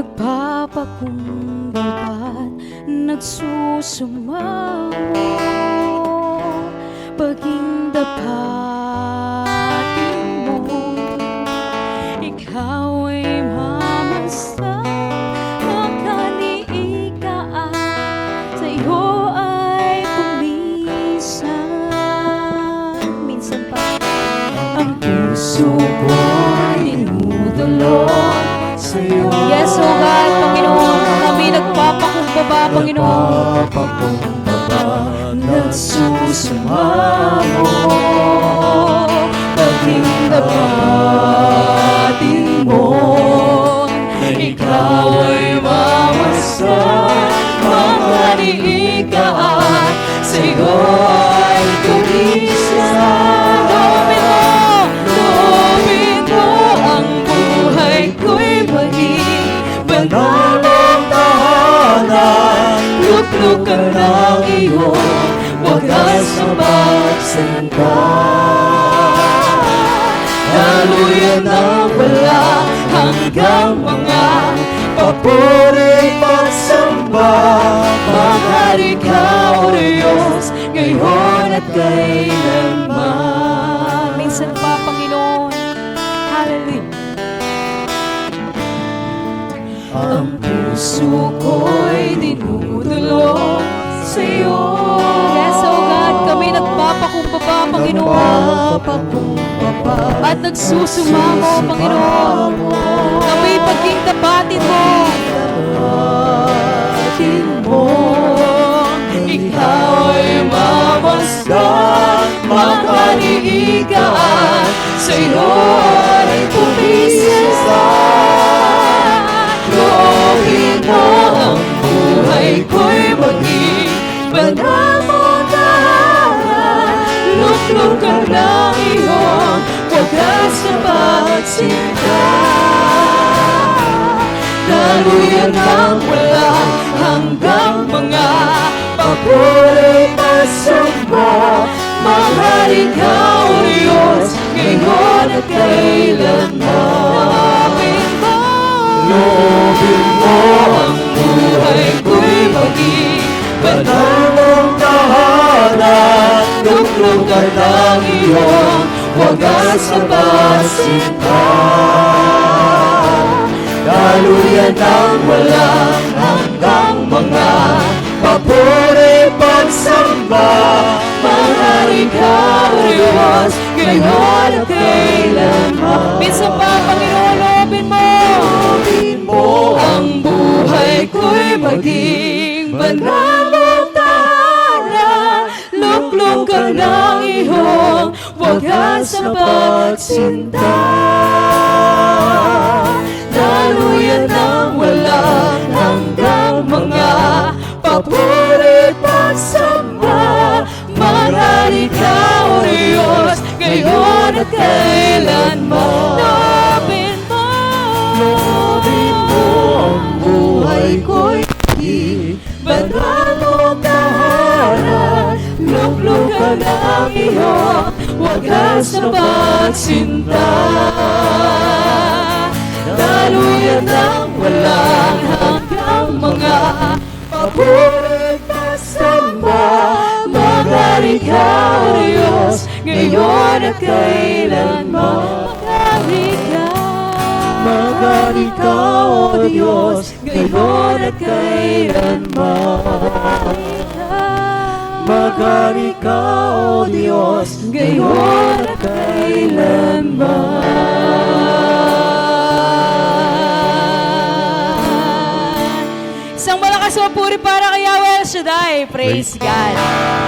lipat nagsusumamo Paging dapatin mo. Ikaw ay mamasta puso ko ay dinudulog sa'yo. Yes, nagpapakumbaba, Panginoon Nagsusumamo Paging dapatin mo. Ikaw ay mamasan Makaniikaan Sa'yo ay Luklukan ng iyong wagas na pagsinta Daluyan ng wala hanggang mga papuri pagsamba Mahari ka, O Diyos, ngayon at kailanman. Minsan pa, ang puso ko'y dinudulog sa'yo. Yes, oh God, kami nagpapakumbaba, Panginoon. At nagsusumamo, Panginoon. Kami paging tapatin mo. Tapatin mo. Ikaw ay mamasdan, makaniigaan. Sa'yo ay Luklukan ng iyong wagas na pagsinta. Daluyan ng wala hanggang mga papuri pasamba. Mahari ka, O Diyos, ngayon at kailanman. Loobin mo ang Luklukan ng iyong wagas na pasinta Daluyan ng walang hanggang mga papuri pagsamba. Mahari ka, O Diyos, ngayon at kailanman Minsan pa, Panginoon, loobin mo. Loobin mo ang buhay ko'y maging banal mong tahanan Luklukan ng iyong wagas na pagsinta. Daluyan ng walang hanggang mga papuri pagsamba Marami ka, O Diyos, ngayon at kailanman Loobin mo, loobin na pagsinta Daluyan ng walang hanggang mga papurit na samba Magari ka, Diyos, ngayon at kailanman Magari ka Magari ka, O Diyos, ngayon at kailanman Magari ka, O Diyos, ngayon at kailanman Isang malakas na puri para kay Yahweh Shaddai. Praise God.